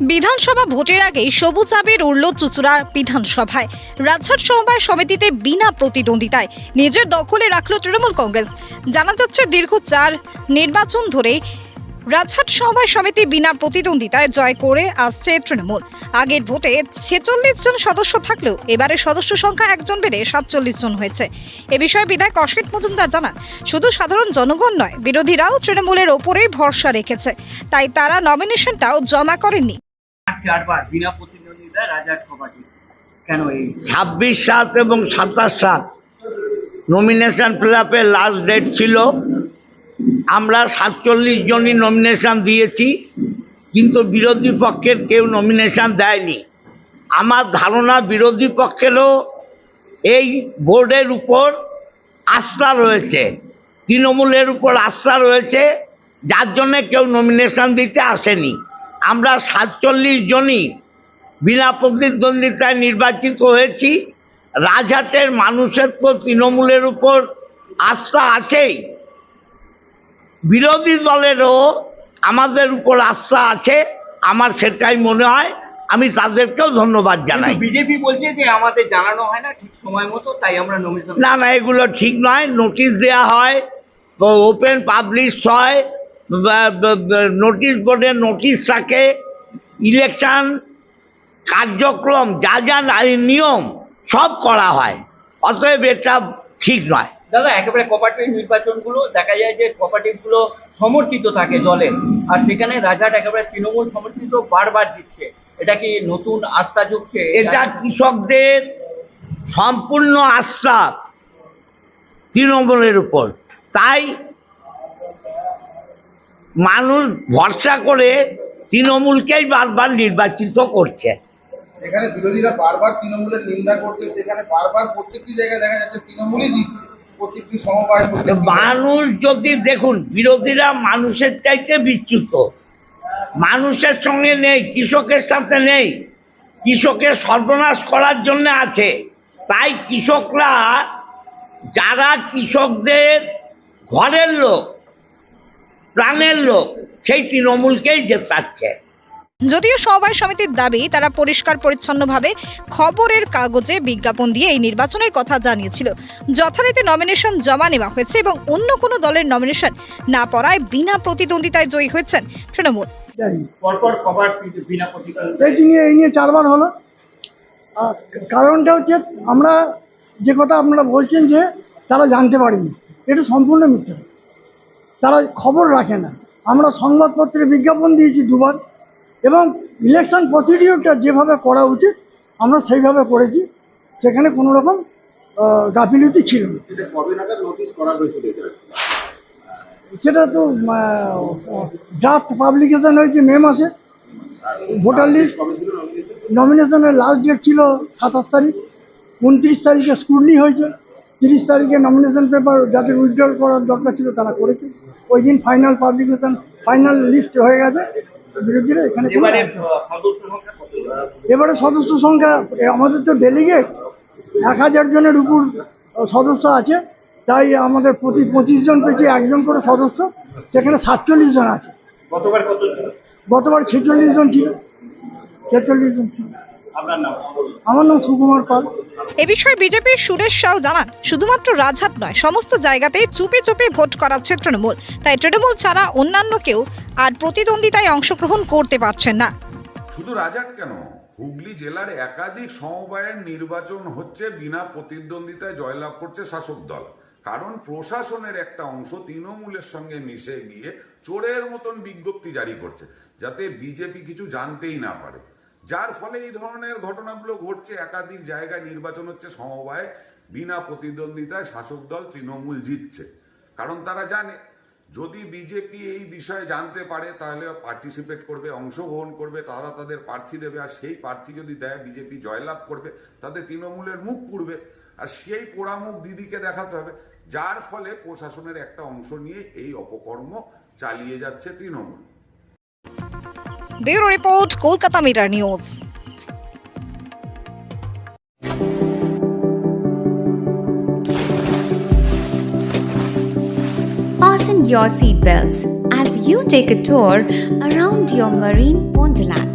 বিধানসভা ভোটের আগেই সবুজ আবির উড়ল চুচুড়ার বিধানসভায়। রাজহাট সমবায় সমিতিতে বিনা প্রতিদ্বন্দ্বিতায় নিজের দখলে রাখল তৃণমূল কংগ্রেস। জানা যাচ্ছে, দীর্ঘ চার নির্বাচন ধরে রাজহাট সমবায় সমিতি বিনা প্রতিদ্বন্দ্বিতায় জয় করে আসছে তৃণমূল। আগের ভোটে ছেচল্লিশ জন সদস্য থাকলেও এবারে সদস্য সংখ্যা একজন বেড়ে সাতচল্লিশ জন হয়েছে। এ বিষয়ে বিধায়ক অসিত মজুমদার জানান, শুধু সাধারণ জনগণ নয়, বিরোধীরাও তৃণমূলের ওপরেই ভরসা রেখেছে। তাই তারা নমিনেশনটাও জমা করেননি। চারবার বিনা প্রতিদ্বন্দ্বিতায় রাজার কবাডি কেন এই? ছাব্বিশ সাত এবং সাতাশ সাত। নমিনেশন ফিল আপের লাস্ট ডেট ছিল। আমরা সাতচল্লিশ জনই নমিনেশন দিয়েছি, কিন্তু বিরোধী পক্ষের কেউ নমিনেশন দেয়নি। আমার ধারণা বিরোধী পক্ষেরও এই বোর্ডের উপর আস্থা রয়েছে, তৃণমূলের উপর আস্থা রয়েছে, যার জন্যে কেউ নমিনেশন দিতে আসেনি। আমরা সাতচল্লিশ জনই বিনা প্রতিদ্বন্দ্বিতায় নির্বাচিত হয়েছি। রাজহাটের মানুষের তো তৃণমূলের উপর আস্থা আছেই। বিরোধী দলেরও আমাদের উপর আস্থা আছে আমার সেটাই মনে হয়। আমি তাদেরকেও ধন্যবাদ জানাই। বিজেপি বলছে যে আমাদের জানানো হয় না ঠিক সময় মতো তাই আমরা না না এগুলো ঠিক নয়। নোটিশ দেওয়া হয় ওপেন পাবলিশ হয়। নোটিশ বোর্ডে নোটিশ থাকে ইলেকশন কার্যক্রম যা যা নিয়ম সব করা হয়। অতএব এটা ঠিক নয়। দাদা একেবারে কোপারেটিভ নির্বাচনগুলো দেখা যায় যে কোপারেটিভগুলো সমর্থিত থাকে দলে আর সেখানে রাজাট একেবারে তৃণমূল সমর্থিত বারবার জিতছে। এটা কি নতুন আস্থা যুগছে এটা কৃষকদের সম্পূর্ণ আস্থা তৃণমূলের উপর। তাই মানুষ ভরসা করে তৃণমূলকেই বারবার নির্বাচিত করছে। এখানে বিরোধীরা বারবার তৃণমূলের নিন্দা করছে সেখানে বারবার প্রত্যেকটি জায়গায় দেখা যাচ্ছে তৃণমূলই জিতছে। মানুষ যদি দেখুন বিরোধীরা মানুষের চাইতে বিচ্যুত। মানুষের সঙ্গে নেই কৃষকের সাথে নেই। কৃষকের সর্বনাশ করার জন্য আছে। তাই কৃষকরা যারা কৃষকদের ঘরের লোক প্রাণের লোক সেই তৃণমূলকেই জেতাচ্ছে যদিও সমবায় সমিতির দাবি তারা পরিষ্কার পরিচ্ছন্নভাবে খবরের কাগজে বিজ্ঞাপন দিয়ে এই নির্বাচনের কথা জানিয়েছিল। যথারীতি নমিনেশন জমা নেওয়া হয়েছে এবং অন্য কোনো দলের নমিনেশন না পড়ায় বিনা প্রতিদ্বন্দ্বিতায় জয়ী হয়েছেন তৃণমূল। এই নিয়ে এই নিয়ে চারবার হলো। কারণটা হচ্ছে আমরা যে কথা আপনারা বলছেন যে তারা জানতে পারেনি এটা সম্পূর্ণ মিথ্যা। তারা খবর রাখে না। আমরা সংবাদপত্রে বিজ্ঞাপন দিয়েছি দুবার এবং ইলেকশন প্রসিডিওরটা যেভাবে করা উচিত আমরা সেইভাবে করেছি। সেখানে কোনো রকম গাফিলতি ছিল না। সেটা তো ড্রাফট পাবলিকেশন হয়েছে মে মাসে ভোটার লিস্ট নমিনেশনের লাস্ট ডেট ছিল সাতাশ তারিখ উনত্রিশ তারিখে স্ক্রুটনি হয়েছে তিরিশ তারিখে নমিনেশন পেপার যাদের উইথড্রল করার দরকার ছিল তারা করেছে। ওই দিন ফাইনাল পাবলিকেশন ফাইনাল লিস্ট হয়ে গেছে। বিরোধীরা এখানে এবারে সদস্য সংখ্যা আমাদের তো ডেলিগেট এক হাজার জনের উপর সদস্য আছে। তাই আমাদের প্রতি পঁচিশ জন পেয়েছে একজন করে সদস্য সেখানে সাতচল্লিশ জন আছে। গতবার ছেচল্লিশ জন ছিল। ছেচল্লিশ জন ছিল। আমার নাম সুকুমার পাল। এ বিষয়ে বিজেপির সুরেশ সাউ জানান, শুধুমাত্র রাজহাট নয়, সমস্ত জায়গাতেই চুপে চুপে ভোট করাচ্ছে তৃণমূল। তাই তৃণমূল ছাড়া অন্যান্য কেউ আর প্রতিদ্বন্দ্বিতায় অংশগ্রহণ করতে পারছেন না। শুধু রাজাট কেন? হুগলি জেলার একাধিক সমবায়ের নির্বাচন হচ্ছে বিনা প্রতিদ্বন্দ্বিতায় জয়লাভ করছে শাসক দল। কারণ প্রশাসনের একটা অংশ তৃণমূলের সঙ্গে মিশে গিয়ে চোরের মতন বিজ্ঞপ্তি জারি করছে, যাতে বিজেপি কিছু জানতেই না পারে। যার ফলে এই ধরনের ঘটনাগুলো ঘটছে, একাধিক জায়গায় নির্বাচন হচ্ছে, সমবায় বিনা প্রতিদ্বন্দ্বিতায় শাসক দল তৃণমূল জিতছে। কারণ তারা জানে, যদি বিজেপি এই বিষয়ে জানতে পারে, তাহলে পার্টিসিপেট করবে, অংশগ্রহণ করবে, তারা তাদের প্রার্থী দেবে, আর সেই প্রার্থী যদি দেয়, বিজেপি জয়লাভ করবে তাদের তৃণমূলের মুখ পুড়বে, আর সেই পোড়ামুখ দিদিকে দেখাতে হবে, যার ফলে প্রশাসনের একটা অংশ নিয়ে এই অপকর্ম চালিয়ে যাচ্ছে Trinamool. Bureau report Kolkata mirror news Fasten your seatbelts as you take a tour around your marine wonderland.